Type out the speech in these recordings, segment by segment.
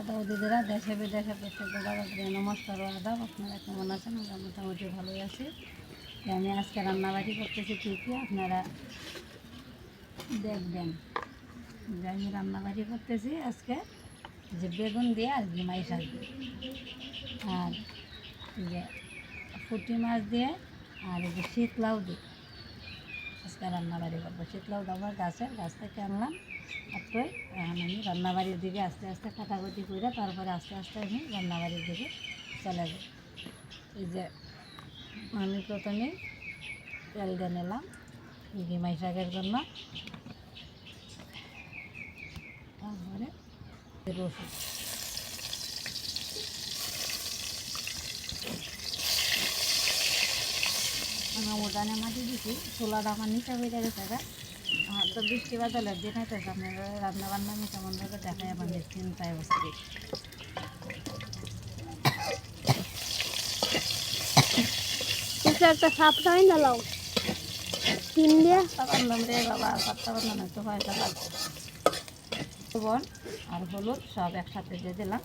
দাদা ও দিদিরা দেশে বিদেশে প্রত্যেক দাদা নমস্কার আদাব আপনারা কেমন আছেন? আমরা মোটামুটি ভালোই আছি। আমি আজকে রান্নাবাড়ি করতেছি, কী কী আপনারা দেখবেন। যে আমি রান্নাবাড়ি করতেছি আজকে যে বেগুন দিয়ে আর গিমাই শাক আর যে পুঁটি মাছ দিয়ে আর যে শীতলাউ দিয়ে আজকে রান্নাবাড়ি করব। শীতলাউ আমার গাছের গাছ থেকে আনলাম। তারপরে আমি রান্নাবাড়ির দিকে আস্তে আস্তে কাটাকুটি করে তারপরে আস্তে আস্তে আমি রান্নাবাড়ির দিকে চলে যাই। এই যে আমি প্রথমে তেল দিয়ে নিলাম গিমাই শাকের জন্য। তারপরে রসুন। আমি উঠানে মাটি দিছি, চুলাটা আমার নিচে হয়ে গেছে আমার তো বৃষ্টি বাদলের দিন হইতেছে আপনারা রান্না বান্না আমি কেমন ভাবে দেখাই আমাদের চিন্তায় বসছি কিছু একটা সাপটা হয় না লাও তিন দিয়ে? বান্ধব রে বাবা পাঁচটা বান্ধব লাগবে লবণ আর হলুদ সব একসাথে দিয়ে দিলাম।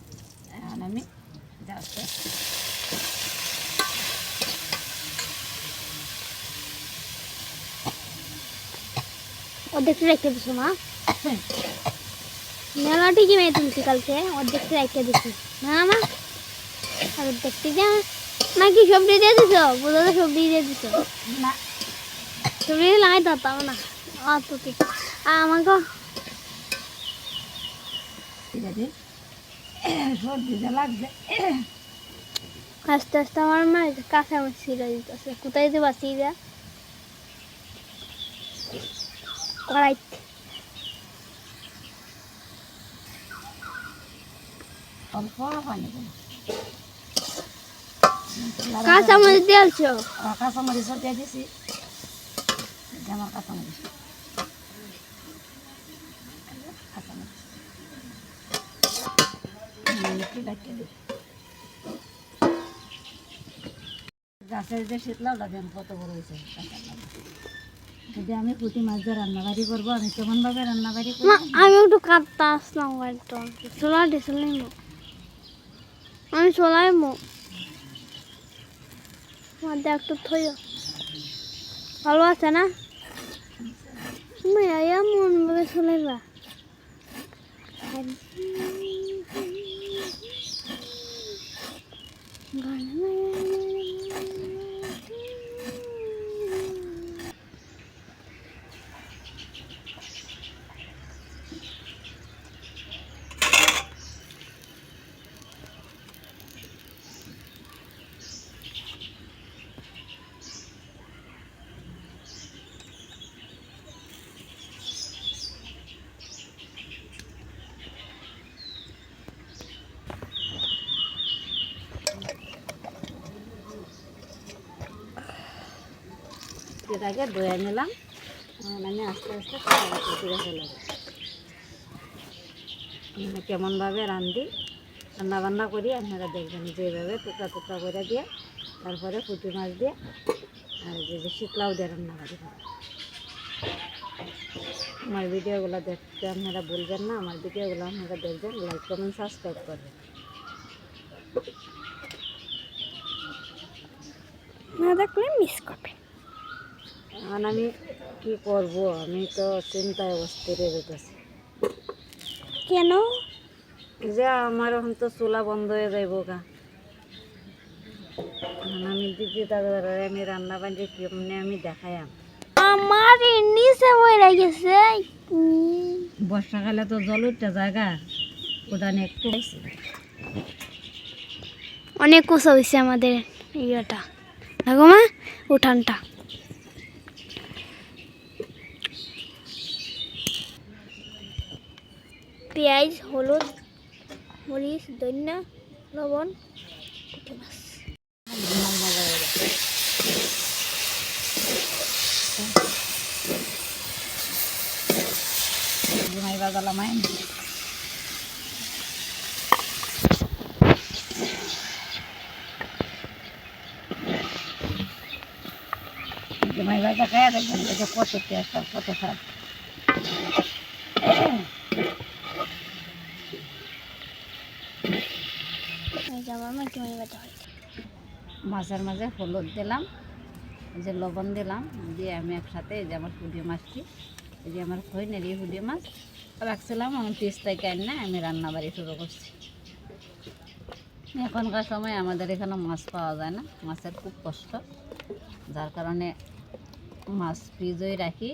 এখন আমি যাচ্ছে অর্ধেকটা রেখে দিছো মা। মেলা ঠিকই মেয়ে তুলছি কালকে? অর্ধেকটা রেখে দিছি। না মা? আর অর্ধেকটি যা। নাকি সবজি দিয়ে দিছো? বোঝা তো সবজি দিয়ে দিছো। না। সবজি লাগাই ধরতাম না। আচ্ছা ঠিক আর আমাকে যে লাগছে আস্তে আস্তে আমার মা কাছে আমার ছিঁড়ে দিতেছে। কোথায় যে বাঁচিয়ে দেয়? কড়াইতে অল্প পানি কাঁচা মরিচ দিয়েছ কাঁচামরিচ দিয়ে দিছি। আমার কাঁচামরিচ। কাঁচামরিচ। হুম, একটু গাছের যে শীতলাটা দেন কত বড় হয়েছে? কাঁচা। যদি আমি পুঁটি মাছ দিয়ে রান্নাবাড়ি করব, আমি কেমনভাবে রান্নাবাড়ি মা করব? আমি একটু কাটতে আসলাম একটু চোলা দিছিলাম আমি চলাই মো। মধ্যে একটু থইও। ভালো আছে না? মেয়া মন বলে চলাইবা। এটাকে ধুয়ে নিলাম। আমি আস্তে আস্তে কাটাকাটি করে ফেলে আমি কেমনভাবে রান্ধি রান্না বান্না করি, আপনারা দেখবেন যেভাবে টুকরা টুকরা করে দিয়ে, তারপরে পুঁটি মাছ দিয়ে, আর যে যে শীতলাও দিয়ে রান্না করি। আমার ভিডিওগুলো দেখতে আপনারা বলবেন না, আমার ভিডিওগুলো আপনারা দেখবেন, লাইক, কমেন্ট, সাবস্ক্রাইব করবেন। না দেখলে মিস করবে এখন আমি কি করব? আমি তো চিন্তায় অস্থির যেতেছি। কেন? যে আমার এখন তো চুলা বন্ধ হয়ে যাইব গা। এখন আমি দিদি দাদার আমি রান্না বান্না কেমনে আমি দেখাইম আমার নিচে বইরা গেছে। বর্ষাকালে তো জল উঠতে জায়গা উঠানে একটু অনেক কুচা হয়েছে আমাদের ইয়েটা। দেখো মা উঠানটা। পেঁয়াজ, হলুদ, মরিচ, ধনিয়া, লবণ, পুঁটি মাছ। জুমাই বাজালাম জুমাই বাজা খায় দেখবেন কত টেস্ট কত স্বাদ আমার বাটা হয় মাছের মাঝে হলুদ দিলাম যে লবণ দিলাম, দিয়ে আমি একসাথে এই যে আমার পুঁটি মাছটি, এই যে আমার খৈনের এই পুঁটি মাছ, রাখছিলাম, আমি পিস থেকে না আমি রান্না বাড়ি শুরু করছি। এখনকার সময় আমাদের এখানে মাছ পাওয়া যায় না, মাছের খুব কষ্ট। যার কারণে মাছ ফ্রিজই রাখি,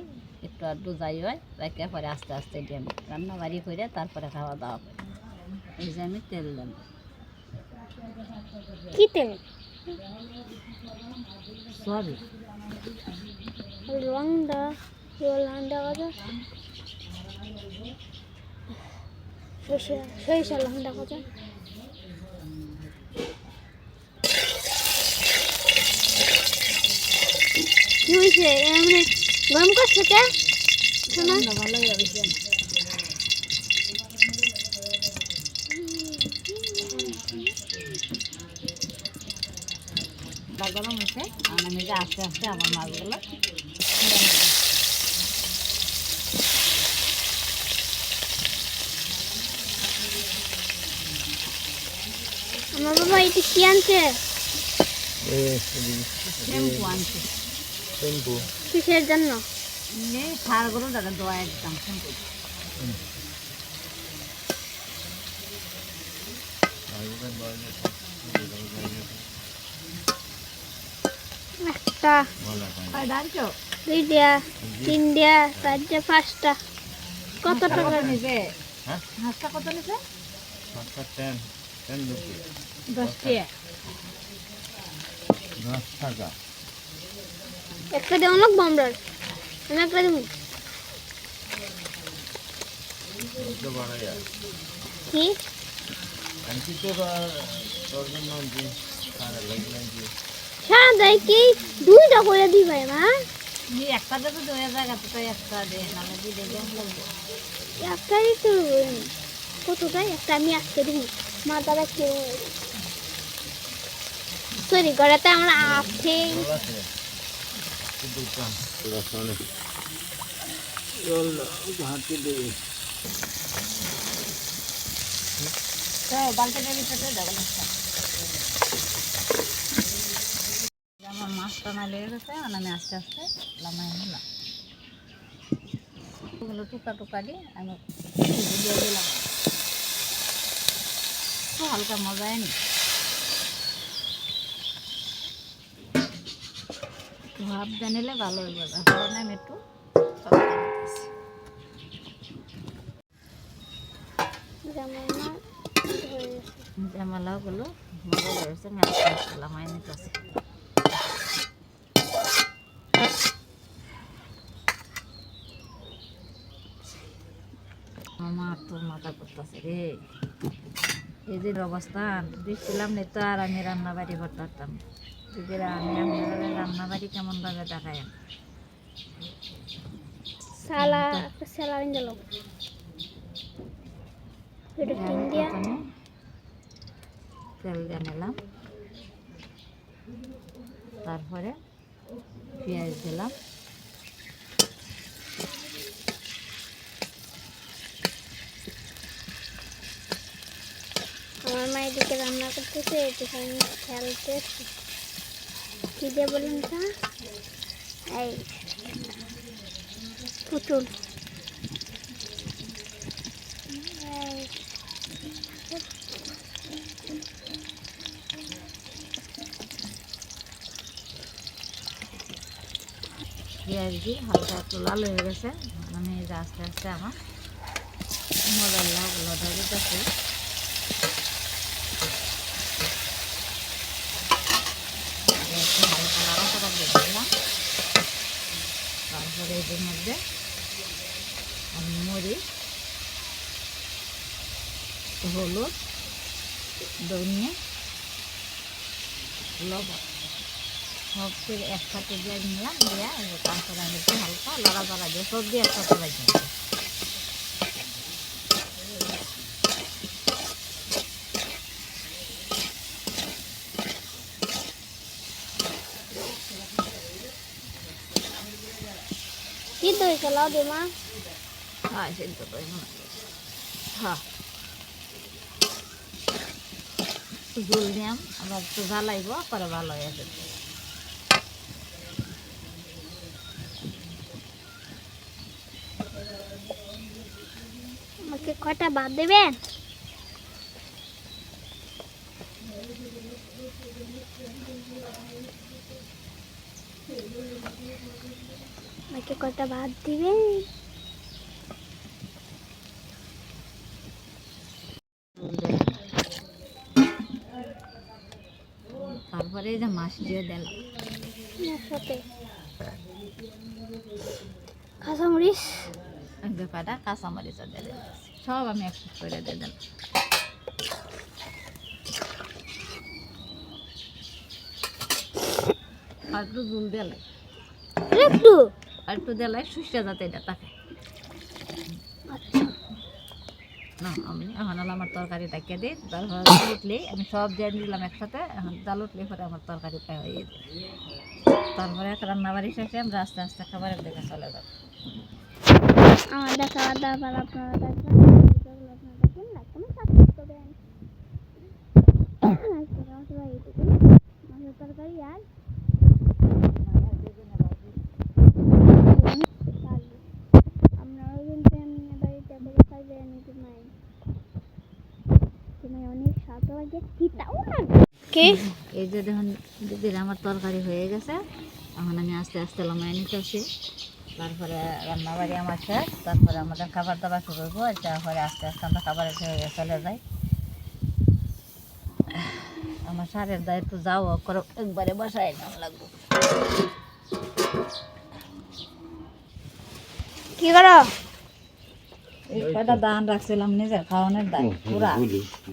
একটু আধটু যাই হয়, রাখে পরে আস্তে আস্তে দিয়ে আমি রান্না বাড়ি করে তারপরে খাওয়া দাওয়া করি। এই যে আমি তেল দিলাম। কি তেল? সবই লংডা লংডা কত সরিষা লংডা কত কি হয়েছে? মানে গরম করছে কে? শোনা। ভালোই হচ্ছে আর আমি যে আস্তে আস্তে আমার মাছগুলো আমার বাবা এটা কি আনছে? কিসের জন্য? সারগুলো দাদা দোয়া একদম শ্যাম্পু। ডালছো দুইটা তিনটা চারটা পাঁচটা। কত টাকা? কত নিবে হ্যাঁ? হাঁসটা কত টেন দশ টাকা। একটা আমি একটা দেবো। যায় কি? তো সারা সারা দেয় কি দুইটা করে দিবে মা একটা দেবে দু হাজার তো তাই একটা দিয়ে দেবে। একটাই তো কতটাই? একটা আমি আজকে দিই মা তারা কেউ সরি ঘরেতে আমরা আছে তো বালতিটার ভিতরে দেবো একটা আমার মাছটা না লেগে গেছে আর আমি আস্তে আস্তে লামাই নিলাম। ওগুলো টুকা টুকা দিয়ে আমি দিয়ে দিলাম। তো হালকা মজাই নি ভাব জানিলে ভালো হইব কারণে আমি একটু। জামালাগুলো মজা রয়েছে আমি আস্তে আস্তে লামাই নিতেছি। আমার তো মাথা করতেছে রে। এই যে অবস্থান দিচ্ছিলাম নি তো আর আমি রান্না বাড়ি করতে পারতাম যদি আমি আপনারা রান্না বাড়ি কেমন ভাবে দেখাই সালা সালা দিল এটা তিন দিয়া তেল দিয়ে নিলাম। তারপরে পেঁয়াজ দিলাম আমার মা এদিকে রান্না করতেছে এদিকে আমি খেলতেছি কি দিয়ে বলুন তা? এই পুতুল। পেঁয়াজ দিয়ে হালকা একটু লাল গেছে। যে আস্তে আস্তে আমার মোবাইলগুলো ধরে দিতেছি হালকা নাড়াচাড়া দিয়ে দিলাম এদের মধ্যে আমি হলুদ, ধনিয়া, লবণ। সব কিছু একসাথে দিয়ে নিলাম, দিয়ে একটু হালকা লড়াচড়া দিয়ে সবজি একসাথে রাখি কি দইছে লাও দে মা। হ্যাঁ সেদ্ধ করে হয়। জল দিয়াম আবার একটু জ্বালাইব পরে ভালো হয়ে যাবে। আমাকে কটা বাদ দেবেন আমাকে কটা ভাত দিবেন তারপরে এই যে মাছ দিয়ে দিলাম। কাঁচামরিচ। এক কাঁচামরিচও দিয়ে দিলাম। সব আমি একটু করে দিয়ে দিলাম। আর একটু জল দিলাই একটু। আর একটু দিলাই সুস্থ যাতে এটা থাকে। আচ্ছা না আমি এখন হলো আমার তরকারি ডাকিয়ে দিই তারপর ডাল উঠলে আমি সব দিয়ে দিলাম একসাথে এখন ডাল উঠলে পরে আমার তরকারি প্রায় হয়ে যায় তারপরে রান্না বাড়ি শেষে আমরা আস্তে আস্তে খাবারের দিকে চলে যাব। আমাদের খাওয়া দাওয়া ভালো আপনারা দেখবেন। ভিডিওগুলো আপনারা দেখবেন লাইক কমেন্ট সাবস্ক্রাইব করবেন আজকে খাওয়া দাওয়া এইটুকুই মাছের তরকারি আর ডাল। আপনারাও কিন্তু এমনি বাড়িতে বলে খাইবেন তোমায় তোমায় অনেক স্বাদ লাগে খিতাও লাগে কে এই যে দেখুন দিদির আমার তরকারি হয়ে গেছে। এখন আমি আস্তে আস্তে লামাই নিতেছি। তারপরে রান্না বাড়ি আমার শেষ তারপরে আমাদের খাবার দাবার শুরু করব। তারপরে আস্তে আস্তে আমরা খাবারের খেয়ে চলে যাই। আমার সারের দায়িত্ব যাও করো একবারে বাসায় নাম লাগবো। কি করো? এই কয়টা দান রাখছিলাম নিজের খাওয়ানোর দান পুরা।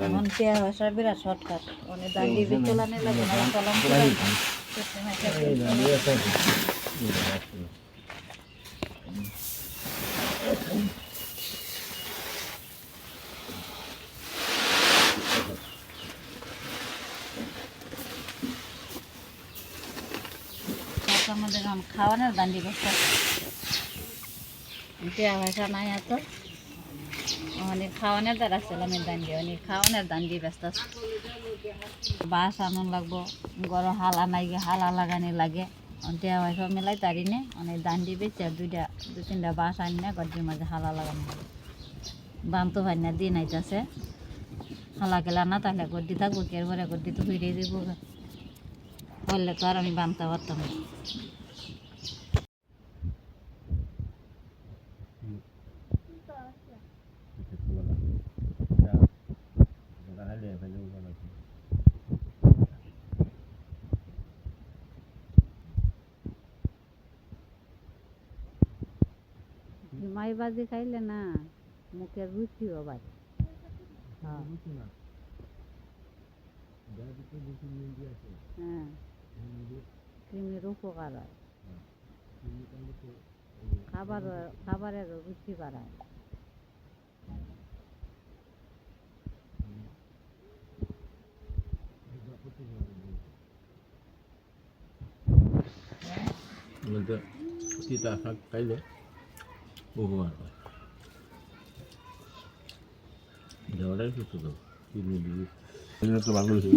এখন পেয়া পয়সা বিরাট শর্টকাট। অনেক দান দিয়ে তোলানে লাগে না কলম আমাদের খাওয়ানোর দান্ডি বসতে পেয়া পয়সা নাই এত। অনেক খাওয়ানোর দ্বারা আসছিলাম এই দান্ডি অনেক খাওয়ানোর দান্ডি ব্যস্ত আছে। বাস আনন লাগবো গরম হালা নাই হালা লাগানি লাগে। টিয়া পয়সা মিলাই তারি নে অনেক দান্ডি বেচে আর দুইটা, দু তিনটা বাস আনি না গদ্দির মাঝে হালা লাগানো লাগে। বানতো ভাই না দিন আইতাছে হালা গেলা না, তাহলে গদ্দি থাকব, কে ঘরে গদ্দি তো ফিরে দিব। বললে তো আর আমি বানতে পারতাম না। মাই বাজি খাইলে না মুখের রুচি বাবা হ্যাঁ। হ্যাঁ। কৃমির উপকার হয়। খাবার খাবারের রুচি বাড়ায়। তিতা শাক খাইলে। উপকার হয়। দেওয়াটাই সুস্থ তো কিডনি ডিজিজ এটা তো ভালো হয়েছে।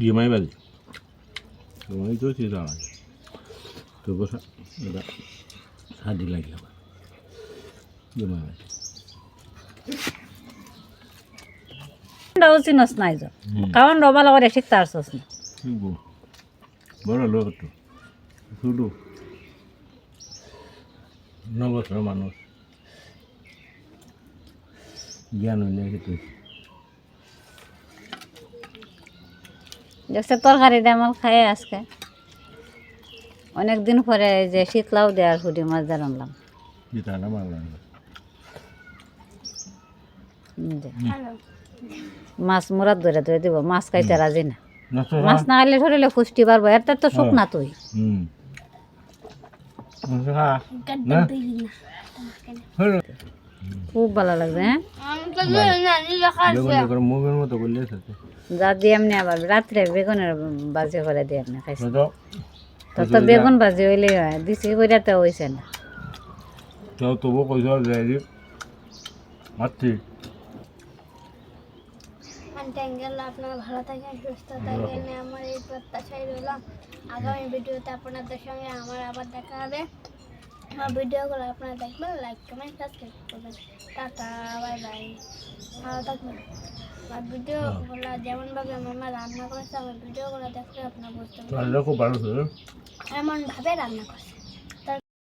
ডিএমআই বাজে। ডিএমআই তো চিন্তা তো বসা এটা সাদি লাগে আবার ডিএমআই বাজে। চিনস নাই যা কারণ রবা লগরে শিখতে আসছস না। বড় লোক তো শুধু। ন বছর মানুষ। জ্ঞান হইলে কিছু দেখছে তরকারিটা আমার খাই আজকে। অনেক দিন পরে এই যে শীতলাও দেওয়ার হুডি মাছ দিয়ে যে। মাছ মুরাত ধরে ধরে দিব মাছ খাইতে রাজি না। মাছ না খাইলে ধরিলে ফুষ্টি পারব এর তো সুখ না তুই হুম নষ্ট খা না হলো খুব ভালো লাগবে মতো যা দিয়ে এমনি আবার রাত্রে বেগুনের বাজি করে দিয়ে এমনি খাইছে তো তো তো বেগুন বাজি হইলেই হয় দিছি কইরা তো হইছে না তো তবু কইস মারছি ট্যাঙ্গেল আপনারা ভালো থাকেন সুস্থ থাকেন। আমার এই প্রত্যাশাই রইলাম। আগামী ভিডিওতে আপনাদের সঙ্গে আমার আবার দেখা হবে। আমার ভিডিওগুলো আপনারা দেখবেন লাইক কমেন্ট সাবস্ক্রাইব করবেন। টাটা বাই বাই ভালো থাকবেন। আর ভিডিওগুলো যেমনভাবে মামা রান্না করেছে আমার ভিডিওগুলো দেখলে আপনারা বুঝতে পারবেন। খুব ভালো এমনভাবে রান্না করছে।